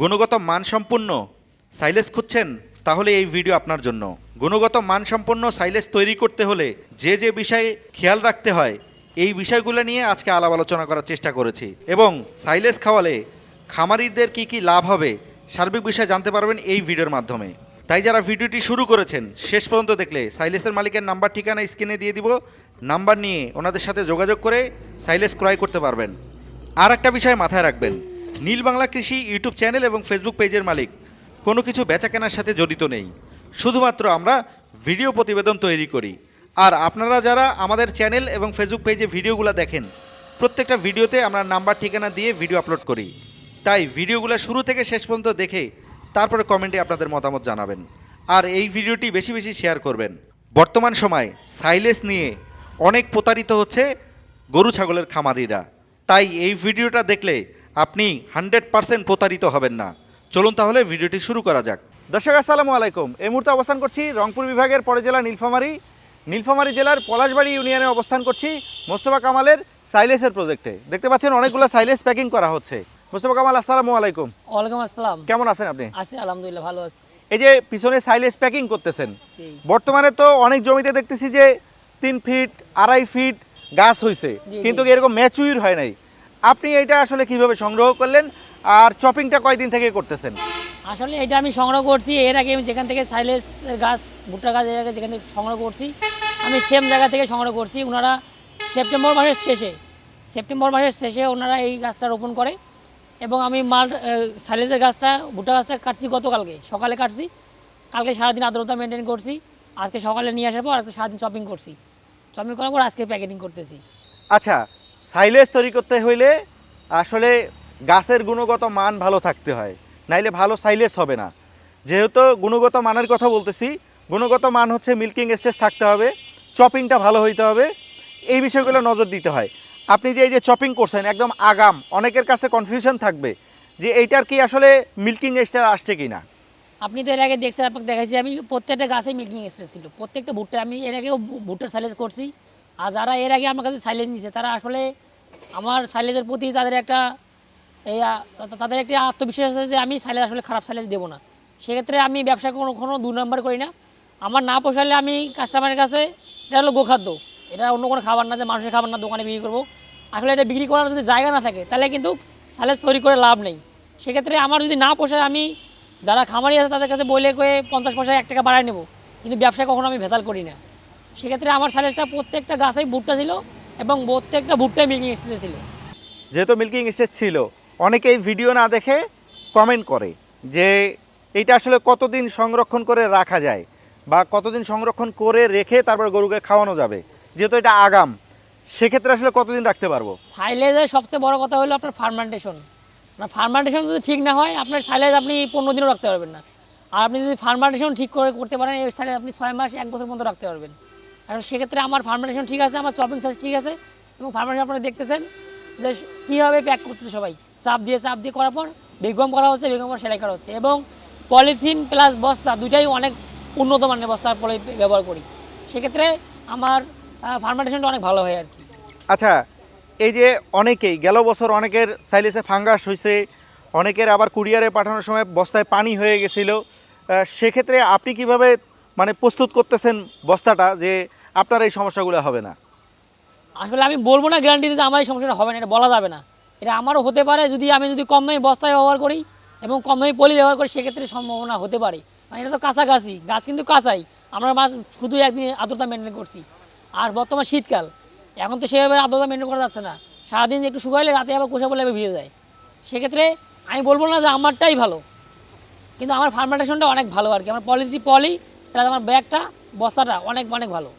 গুণগত মানসম্পন্ন সাইলেস খুঁজছেন, তাহলে এই ভিডিও আপনার জন্য। গুণগত মানসম্পন্ন সাইলেস তৈরি করতে হলে যে যে বিষয়ে খেয়াল রাখতে হয়, এই বিষয়গুলো নিয়ে আজকে আলাপ আলোচনা করার চেষ্টা করেছি। এবং সাইলেস খাওয়ালে খামারিদের কি কি লাভ হবে, সার্বিক বিষয়ে জানতে পারবেন এই ভিডিওর মাধ্যমে। তাই যারা ভিডিওটি শুরু করেছেন, শেষ পর্যন্ত দেখলে সাইলেসের মালিকের নাম্বার ঠিকানা স্ক্রিনে দিয়ে দিব। নাম্বার নিয়ে ওনাদের সাথে যোগাযোগ করে সাইলেস ক্রয় করতে পারবেন। আর একটা বিষয় মাথায় রাখবেন নীল বাংলা কৃষি ইউটিউব চ্যানেল এবং ফেসবুক পেজের মালিক। কোনো কিছু বেচা কেনার সাথে জড়িত নেই। শুধুমাত্র আমরা ভিডিও প্রতিবেদন তৈরি করি। আর আপনারা যারা আমাদের চ্যানেল এবং ফেসবুক পেজে ভিডিওগুলো দেখেন, প্রত্যেকটা ভিডিওতে আমরা নাম্বার ঠিকানা দিয়ে ভিডিও আপলোড করি। তাই ভিডিওগুলো শুরু থেকে শেষ পর্যন্ত দেখে তারপরে কমেন্টে আপনাদের মতামত জানাবেন। আর এই ভিডিওটি বেশি বেশি শেয়ার করবেন। বর্তমান সময় সাইলেস নিয়ে অনেক প্রতারিত হচ্ছে গরু ছাগলের খামারিরা। তাই এই ভিডিওটা দেখলে আপনি হান্ড্রেড পারসেন্ট প্রতারিত হবেন না। চলুন তাহলে ভিডিওটি শুরু করা যাক। দর্শক আসসালামু আলাইকুম। এই মুহূর্তে অবস্থান করছি রংপুর বিভাগের পরে জেলা নীলফামারী। নীলফামারী জেলার পলাশবাড়ি ইউনিয়নে অবস্থান করছি মোস্তফা কামালের সাইলেসের প্রজেক্টে। দেখতে পাচ্ছেন অনেকগুলো সাইলেস প্যাকিং করা হচ্ছে। মোস্তফা কামাল আসসালামু আলাইকুম। ওয়ালাইকুম আসসালাম। কেমন আছেন আপনি? আছি আলহামদুলিল্লাহ ভালো আছি। এই যে পিছনে সাইলেস প্যাকিং করতেছেন বর্তমানে তো অনেক জমিতে দেখতেছি যে তিন ফিট আড়াই ফিট গাছ হয়েছে কিন্তু এরকম ম্যাচুইর হয় নাই? আপনি এটা আসলে কীভাবে সংগ্রহ করলেন আর চপিংটা কয়দিন থেকে করতেছেন? আসলে এটা আমি সংগ্রহ করছি এর আগে আমি যেখান থেকে সাইলেস গাছ ভুট্টা গাছ এর আগে যেখান থেকে সংগ্রহ করছি আমি সেম জায়গা থেকে সংগ্রহ করছি। ওনারা সেপ্টেম্বর মাসের শেষে সেপ্টেম্বর মাসের শেষে ওনারা এই গাছটা রোপণ করে এবং আমি মাল সাইলেসের গাছটা ভুট্টা গাছটা কাটছি গতকালকে সকালে কাটছি। কালকে সারাদিন আর্দ্রতা মেনটেন করছি আজকে সকালে নিয়ে আসার পর আজকে সারাদিন শপিং করছি। শপিং করার পর আজকে প্যাকেটিং করতেছি। আচ্ছা সাইলেস তৈরি করতে হইলে আসলে গাছের গুণগত মান ভালো থাকতে হয়, নাইলে ভালো সাইলেজ হবে না। যেহেতু গুণগত মানের কথা বলতেছি, গুণগত মান হচ্ছে মিল্কিং স্টেজ থাকতে হবে, চপিংটা ভালো হইতে হবে, এই বিষয়গুলো নজর দিতে হয়। আপনি যে এই যে চপিং করছেন, একদম আগাম, অনেকের কাছে কনফিউশন থাকবে যে এইটার কি আসলে মিল্কিং স্টেজ আসছে কি না আপনি তো এর আগে দেখছেন, আপনাকে দেখাইছি, আমি প্রত্যেকটা গাছে মিল্কিং এক্সট্রা ছিল। প্রত্যেকটা ভুট্টা, আমি এর আগেও ভু- ভুট্টার সাইলেজ করছি। আর যারা এর আগে আমার কাছে সাইলেন্স নিছে, তারা আসলে আমার সাইলেজের প্রতি তাদের একটা, এই তাদের একটি আত্মবিশ্বাস আছে যে আমি সাইলেজ আসলে খারাপ সাইলেজ দেবো না। সেক্ষেত্রে আমি ব্যবসা কোনো কোনো দু নম্বর করি না। আমার না পোষালে আমি কাস্টমারের কাছে, এটা হলো গোখাদ্য। এটা অন্য কোনো খাবার না যে মানুষের খাবার না, দোকানে বিক্রি করব। আসলে এটা বিক্রি করার যদি জায়গা না থাকে, তাহলে কিন্তু সাইলেজ তৈরি করে লাভ নেই। সেক্ষেত্রে আমার যদি না পোষায়, আমি যারা খামারি আছে তাদের কাছে বলে কয়ে পঞ্চাশ পয়সা এক টাকা বাড়ায় নেব। কিন্তু ব্যবসা কখনো আমি ভেতাল করি না। সেক্ষেত্রে আমার সাইলেজটা প্রত্যেকটা গাছেই ভুট্টা ছিল এবং প্রত্যেকটা ভুট্টাই মিল্কিং এক্সটেজে ছিল। যেহেতু মিল্কিং স্টেজ ছিল অনেকেই ভিডিও না দেখে কমেন্ট করে যে এইটা আসলে কতদিন সংরক্ষণ করে রাখা যায় বা কতদিন সংরক্ষণ করে রেখে তারপর গরুকে খাওয়ানো যাবে যেহেতু এটা আগাম সেক্ষেত্রে আসলে কতদিন রাখতে পারব? সাইলেজের সবচেয়ে বড় কথা হলো আপনার ফার্মেন্টেশন আপনার ফার্মেন্টেশন যদি ঠিক না হয় আপনার সাইলেজ আপনি পনেরো দিনও রাখতে পারবেন না। আর আপনি যদি ফার্মান্টেশন ঠিক করে করতে পারেন এই সাইলেজ আপনি ছয় মাস এক বছর পর্যন্ত রাখতে পারবেন। আর সেক্ষেত্রে আমার ফার্মেন্টেশন ঠিক আছে, আমার চপিং সাইজ ঠিক আছে এবং ফার্মেন্টেশন আপনারা দেখতেছেন যে কীভাবে প্যাক করতেছে সবাই। চাপ দিয়ে চাপ দিয়ে করার পর বেগম করা হচ্ছে, বেগম সেলাই করা হচ্ছে এবং পলিথিন প্লাস বস্তা দুটাই অনেক উন্নত মানের বস্তার পরে ব্যবহার করি। সেক্ষেত্রে আমার ফার্মেন্টেশনটা অনেক ভালো হয় আর কি। আচ্ছা এই যে অনেকেই, গেল বছর অনেকের সাইলেসে ফাঙ্গাস হয়েছে অনেকের আবার কুরিয়ারে পাঠানোর সময় বস্তায় পানি হয়ে গেছিল। সেক্ষেত্রে আপনি কীভাবে মানে প্রস্তুত করতেছেন বস্তাটা যে আপনার এই সমস্যাগুলো হবে না। আসলে আমি বলব না গ্যারান্টি দিতে আমার এই সমস্যাটা হবে না, এটা বলা যাবে না। এটা আমারও হতে পারে যদি আমি যদি কম দামি বস্তায় ব্যবহার করি এবং কম দামি পলি ব্যবহার করি, সেক্ষেত্রে সম্ভাবনা হতে পারে। মানে এটা তো কাছাকাছি, গাছ কিন্তু কাঁচাই আমরা মাছ শুধু একদিন আর্দ্রতা মেনটেন করছি। আর বর্তমান শীতকাল, এখন তো সেভাবে আর্দ্রতা মেনটেন করা যাচ্ছে না। সারাদিন একটু শুকাইলে রাতে আবার কোষা বলে ভিজে যায়। সেক্ষেত্রে আমি বলব না যে আমারটাই ভালো। কিন্তু আমার ফার্মেন্টেশনটা অনেক ভালো আর কি। আমার পলিসি পলি প্লাস আমার ব্যাগটা, বস্তাটা অনেক অনেক ভালো।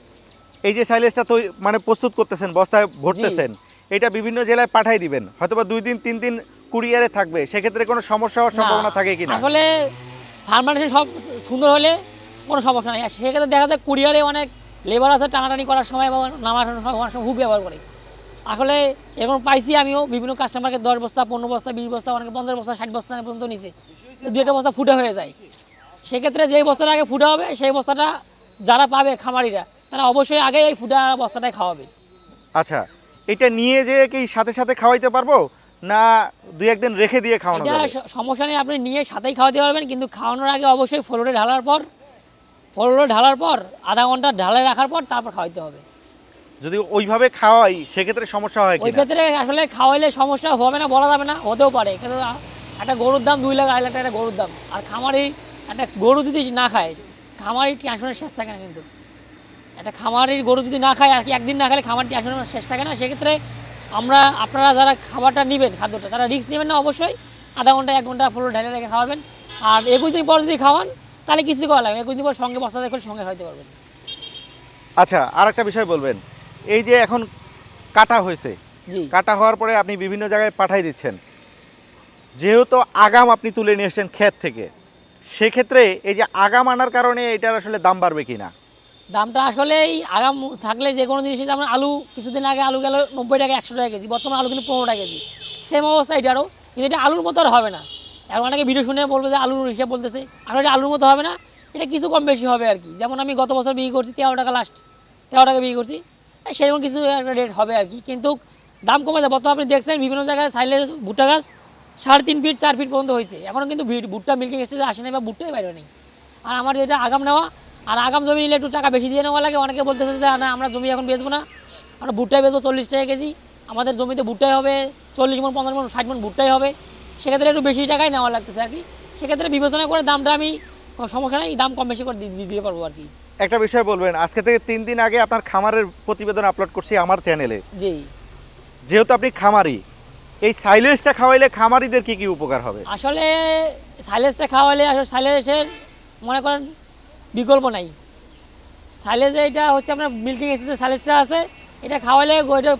এই যে সাইলেজটা তৈ মানে প্রস্তুত করতেছেন বস্তায় ভরতেছেন এটা বিভিন্ন জেলায় পাঠাই দিবেন। হয়তোবা দুই দিন তিন দিন কুরিয়ারে থাকবে। সেক্ষেত্রে কোনো সমস্যা হওয়ার সম্ভাবনা থাকে কিনা? আসলে ফার্মেন্টেশন সব সুন্দর হলে কোনো সমস্যা নেই। সেক্ষেত্রে দেখা যায় কুরিয়ারে অনেক লেবার আছে টানাটানি করার সময় বা নামানোর সময় অনেক সময় হুক ব্যবহার করে। আসলে এরকম পাইছি আমিও বিভিন্ন কাস্টমারকে দশ বস্তা পনেরো বস্তা বিশ বস্তা অনেকে পনেরো বস্তা ষাট বস্তা পর্যন্ত নিছে। দু একটা বস্তা ফুটে হয়ে যায়। সেক্ষেত্রে যেই বস্তাটা আগে ফুটা হবে সেই বস্তাটা যারা পাবে খামারিরা তারা অবশ্যই আগে এই ফুটা বস্তাটাই খাওয়াবে। আচ্ছা এটা নিয়ে যে কি সাথে সাথে খাওয়াইতে পারব? না দুই একদিন রেখে দিয়ে খাওয়ানো এটা সমস্যা নেই আপনি নিয়ে সাথেই খাওয়াতে পারবেন কিন্তু খাওয়ানোর আগে অবশ্যই ফ্লোরে ঢালার পর ফ্লোরে ঢালার পর আধা ঘণ্টা ঢালে রাখার পর তারপর খাওয়াতে হবে। যদি ওইভাবে খাওয়াই সেক্ষেত্রে সমস্যা হয় ওই ক্ষেত্রে আসলে খাওয়াইলে সমস্যা হবে না বলা যাবে না হতেও পারে। কিন্তু একটা গরুর দাম দুই লাখ আড়াই লাখ টাকা একটা গরুর দাম। আর খামারি একটা গরু যদি না খায় খামারি টেনশনের শেষ থাকে না কিন্তু। একটা খামারের গরু যদি না খায় একদিন না খেলে খামার টেনশনের শেষ থাকে না। সেক্ষেত্রে আমরা আপনারা যারা খাবারটা নেবেন খাদ্যটা তারা রিস্ক নেবেন না অবশ্যই। আধা ঘণ্টা এক ঘণ্টা ফুল ঢেলে রেখে খাওয়াবেন। আর একুশ দিন পর যদি খাওয়ান তাহলে কিছু করা লাগবে একুশ দিন পর সঙ্গে বস্তা দেখলে সঙ্গে খাইতে পারবেন। আচ্ছা আর একটা বিষয় বলবেন। এই যে এখন কাটা হয়েছে জি। কাটা হওয়ার পরে আপনি বিভিন্ন জায়গায় পাঠাই দিচ্ছেন। যেহেতু আগাম আপনি তুলে নিয়ে এসেছেন ক্ষেত থেকে সেক্ষেত্রে এই যে আগাম আনার কারণে এটার আসলে দাম বাড়বে কিনা? দামটা আসলে এই আগাম থাকলে যে কোনো জিনিসের যেমন আলু, কিছুদিন আগে আলু গেল নব্বই টাকা, একশো টাকা কেজি, বর্তমানে আলু কিন্তু পনেরো টাকা কেজি। সেম অবস্থা এটারও কিন্তু এটা আলুর মতো আর হবে না। এখন অনেকে ভিডিও শুনে বলবে যে আলুর হিসাব বলতেছে আসলে এটা আলুর মতো হবে না, এটা কিছু কম বেশি হবে আর কি। যেমন আমি গত বছর বিক্রি করছি তেরো টাকা লাস্ট তেরো টাকা বিক্রি করছি সেরকম কিছু একটা রেট হবে আর কি। কিন্তু দাম কমে যায়, বর্তমানে আপনি দেখছেন বিভিন্ন জায়গায় সাইলে ভুট্টা গাছ সাড়ে তিন ফিট চার ফিট পর্যন্ত হয়েছে। এখনও কিন্তু ভিট- ভুট্টা মিল্কিং স্টেজে আসে না বা ভুট্টাই বাইরে নেই। আর আমার যেটা আগাম নেওয়া আর আগাম জমি নিলে একটু টাকা বেশি দিয়ে নেওয়া লাগে। অনেকে বলতেছে যে না আমরা জমি এখন বেচবো না। আমরা ভুট্টাই বেচবো চল্লিশ টাকা কেজি। আমাদের জমিতে ভুট্টাই হবে চল্লিশ মন পঞ্চাশ মন ষাট মন ভুট্টাই হবে। সেক্ষেত্রে একটু বেশি টাকাই নেওয়া লাগতেছে আর কি। সেক্ষেত্রে বিবেচনা করে দামটা আমি সমস্যা নেই দাম কম বেশি করে দিতে পারব আর কি। একটা বিষয় বলবেন আজকে থেকে তিন দিন আগে আপনার খামারের প্রতিবেদন আপলোড করছি আমার চ্যানেলে জি। যেহেতু আপনি খামারি এই সাইলেন্সটা খাওয়াইলে খামারিদের কি কি উপকার হবে? আসলে সাইলেজটা খাওয়ালে আসলে সাইলেজের মনে করেন বিকল্প নাই। সাইলেজ এটা হচ্ছে আপনার মিল্কিং এসেছে সাইলেজটা আছে, এটা খাওয়ালে এটা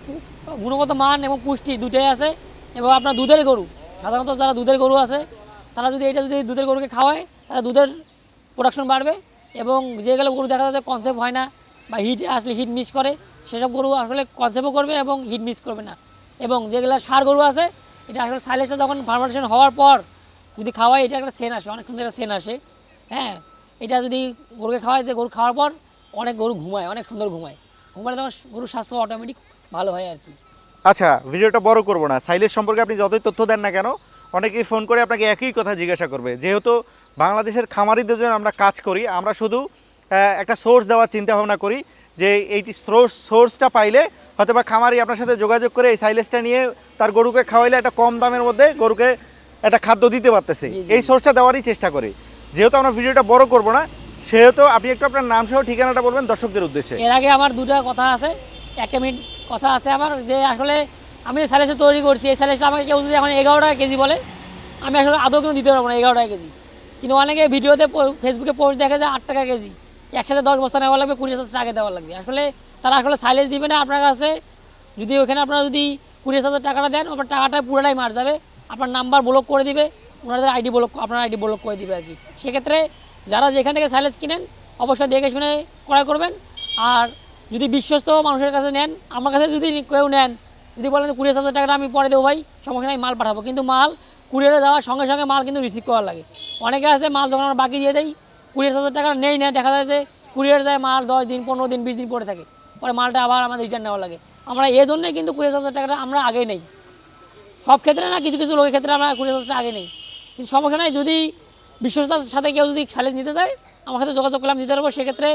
গুণগত মান এবং পুষ্টি দুটোই আছে এবং আপনার দুধের গরু, সাধারণত যারা দুধের গরু আছে, তারা যদি এটা যদি দুধের গরুকে খাওয়ায়, তাহলে দুধের প্রোডাকশন বাড়বে এবং যেগুলো গরু দেখা যাচ্ছে কনসেপ্ট হয় না বা হিট আসলে হিট মিস করে, সেসব গরু আসলে কনসেপ্টও করবে এবং হিট মিস করবে না। এবং যেগুলো সার গরু আছে, এটা আসলে সাইলেজটা যখন ফার্মেন্টেশন হওয়ার পর যদি খাওয়াই এটা একটা সেন আসে অনেকক্ষণ একটা সেন আসে। হ্যাঁ এটা যদি গরুকে খাওয়াই গরু খাওয়ার পর অনেক গরু ঘুমায় অনেক সুন্দর ঘুমায়। ঘুমালে তখন গরুর স্বাস্থ্য অটোমেটিক ভালো হয় আর কি। আচ্ছা ভিডিওটা বড় করব না। সাইলেজ সম্পর্কে আপনি যতই তথ্য দেন না কেন অনেকেই ফোন করে আপনাকে একই কথা জিজ্ঞাসা করবে। যেহেতু বাংলাদেশের খামারিদের জন্য আমরা কাজ করি আমরা শুধু একটা সোর্স দেওয়ার চিন্তা ভাবনা করি যে এইটি সোর্স সোর্সটা পাইলে হয়তো বা খামারি আপনার সাথে যোগাযোগ করে এই সাইলেজটা নিয়ে তার গরুকে খাওয়াইলে একটা কম দামের মধ্যে গরুকে একটা খাদ্য দিতে পারতেছে। এই সোর্সটা দেওয়ারই চেষ্টা করি। যেহেতু আমরা ভিডিওটা বড় করব না, সেহেতু আপনি একটু আপনার নাম সহ ঠিকানাটা বলবেন দর্শকদের উদ্দেশ্যে। এর আগে আমার দুটো কথা আছে একটা মিনিট কথা আছে আমার, যে আসলে আমি স্যালেসটা তৈরি করছি, এই স্যালেসটা আমাকে কেউ যদি এখন এগারো টাকা কেজি বলে, আমি আসলে আদৌ কেউ দিতে পারব না এগারো টাকা কেজি। কিন্তু অনেকে ভিডিওতে ফেসবুকে পোস্ট দেখে যে আট টাকা কেজি, একসাথে দশ বস্তা নেওয়া লাগবে, কুড়ি হাজার টাকা দেওয়া লাগবে। আসলে তারা আসলে সাইলেজ দিবে না আপনার কাছে, যদি ওখানে আপনারা যদি কুড়ি হাজার টাকাটা দেন আপনার টাকাটা পুরোটাই মার যাবে, আপনার নাম্বার ব্লক করে দিবে ওনাদের আইডি ব্লক আপনার আইডি ব্লক করে দিবে আর কি। সেক্ষেত্রে যারা যেখান থেকে সাইলেজ কিনেন, অবশ্যই দেখে শুনে ক্রয় করবেন। আর যদি বিশ্বস্ত মানুষের কাছে নেন, আমার কাছে যদি কেউ নেন, যদি বলেন কুড়ি হাজার টাকাটা আমি পরে দেবো ভাই, সমস্যা নেই, মাল পাঠাবো। কিন্তু মাল কুরিয়ারে যাওয়ার সঙ্গে সঙ্গে মাল কিন্তু রিসিভ করা লাগে। অনেকে আছে, মাল যখন আমরা বাকি দিয়ে দেই, কুড়ি হাজার টাকা নেই না, দেখা যায় যে কুরিয়ার যায়, মাল দশ দিন, পনেরো দিন, বিশ দিন পরে থাকে। পরে মালটা আবার আমাদের রিটার্ন নেওয়া লাগে। আমরা এই জন্যই কিন্তু কুড়ি হাজার টাকাটা আমরা আগে নেই। সব ক্ষেত্রে না, কিছু কিছু লোকের ক্ষেত্রে আমরা কুড়ি হাজার টাকা আগে নেই। কিন্তু সমস্যা নাই, যদি বিশ্বস্তার সাথে কেউ যদি চ্যালেঞ্জ নিতে চায়, আমার সাথে যোগাযোগ করলাম নিতে পারব। সেক্ষেত্রে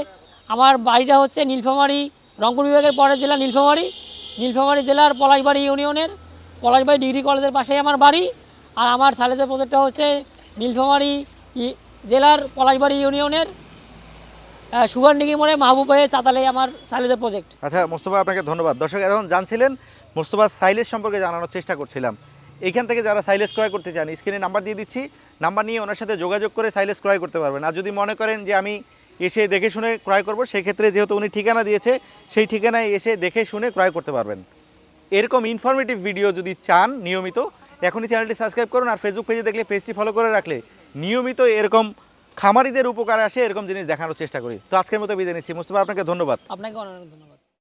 আমার বাড়িটা হচ্ছে নীলফামারী, রংপুর বিভাগের পরের জেলা নীলফামারী। নীলফামারী জেলার পলাশবাড়ি ইউনিয়নের, পলাশবাড়ি ডিগ্রি কলেজের পাশেই আমার বাড়ি। আর আমার সালেজের প্রজেক্টটা হচ্ছে নীলফামারী জেলার পলাশবাড়ি ইউনিয়নের সুগারডিগি মোড়ে মাহবুব চাতালে আমার সালেজের প্রজেক্ট আচ্ছা মোস্তফা, আপনাকে ধন্যবাদ। দর্শক, এখন জানছিলেন মোস্তফা সাইলেজ সম্পর্কে জানানোর চেষ্টা করছিলাম। এইখান থেকে যারা সাইলেস ক্রয় করতে চান স্ক্রিনে নাম্বার দিয়ে দিচ্ছি। নাম্বার নিয়ে ওনার সাথে যোগাযোগ করে সাইলেস ক্রয় করতে পারবেন। আর যদি মনে করেন যে আমি এসে দেখে শুনে ক্রয় করব, সেক্ষেত্রে যেহেতু উনি ঠিকানা দিয়েছে, সেই ঠিকানায় এসে দেখে শুনে ক্রয় করতে পারবেন। এরকম ইনফরমেটিভ ভিডিও যদি চান নিয়মিত, এখনই চ্যানেলটি সাবস্ক্রাইব করুন আর ফেসবুক পেজে দেখলে পেজটি ফলো করে রাখলে নিয়মিত এরকম খামারিদের উপকার আসে, এরকম জিনিস দেখানোর চেষ্টা করি। তো আজকের মতো বিদায় নিচ্ছি। মুস্তফা, আপনাকে ধন্যবাদ। আপনাকে অনেক ধন্যবাদ।